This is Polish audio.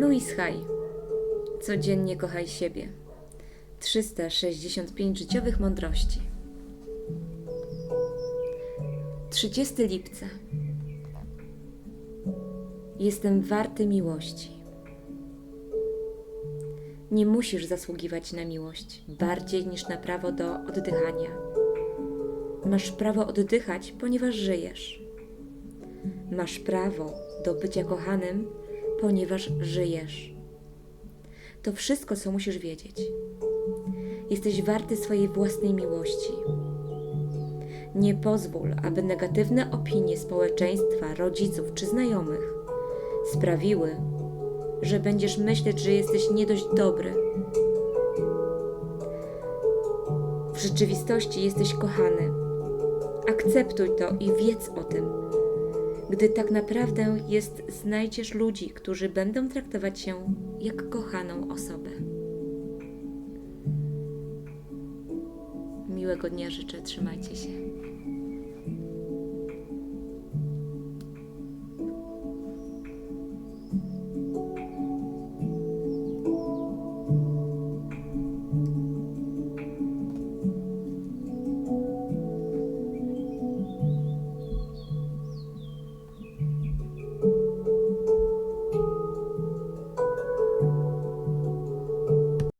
Louise Hay. Codziennie kochaj siebie. 365 życiowych mądrości. 30 lipca. Jestem warty miłości. Nie musisz zasługiwać na miłość bardziej niż na prawo do oddychania. Masz prawo oddychać, ponieważ żyjesz. Masz prawo do bycia kochanym, ponieważ żyjesz. To wszystko, co musisz wiedzieć. Jesteś warty swojej własnej miłości. Nie pozwól, aby negatywne opinie społeczeństwa, rodziców czy znajomych sprawiły, że będziesz myśleć, że jesteś nie dość dobry. W rzeczywistości jesteś kochany. Akceptuj to i wiedz o tym. Gdy tak naprawdę jest, znajdziesz ludzi, którzy będą traktować się jak kochaną osobę. Miłego dnia życzę, trzymajcie się.